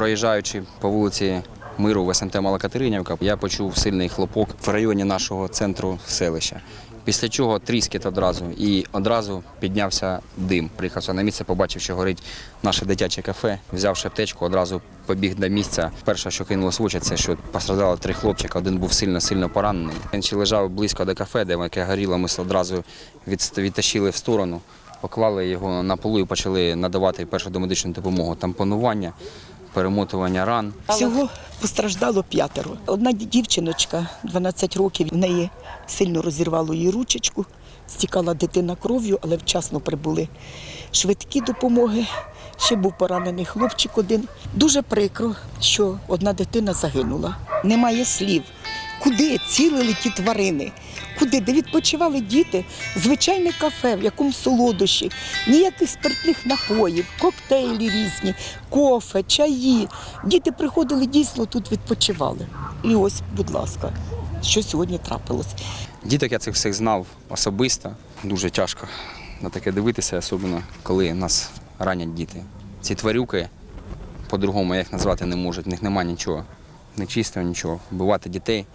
Проїжджаючи по вулиці Миру в СМТ Малокатеринівка, я почув сильний хлопок в районі нашого центру селища. Після чого тріскіт одразу і одразу піднявся дим. Приїхався на місце, побачив, що горить наше дитяче кафе. Взявши аптечку, одразу побіг до місця. Перше, що кинулось в очі, це що постраждало три хлопчика. Один був сильно сильно поранений. Інший лежав близько до кафе, де яке горіло. Ми одразу відтащили в сторону, поклали його на полу і почали надавати першу домедичну допомогу. Тампонування, перемотування ран. Всього постраждало п'ятеро. Одна дівчиночка, 12 років, в неї сильно розірвало її ручечку, стікала дитина кров'ю, але вчасно прибули швидкі допомоги. Ще був поранений хлопчик один. Дуже прикро, що одна дитина загинула. Немає слів. Куди цілили ті тварини? Куди? Де відпочивали діти? Звичайне кафе, в якому солодощі, ніяких спиртних напоїв, коктейлі різні, кофе, чаї. Діти приходили дійсно тут відпочивали. І ось, будь ласка, що сьогодні трапилось. Діток я цих всіх знав особисто. Дуже тяжко на таке дивитися, особливо коли нас ранять діти. Ці тварюки, по-другому їх назвати не можу, в них немає нічого. Нечистого нічого. Вбивати дітей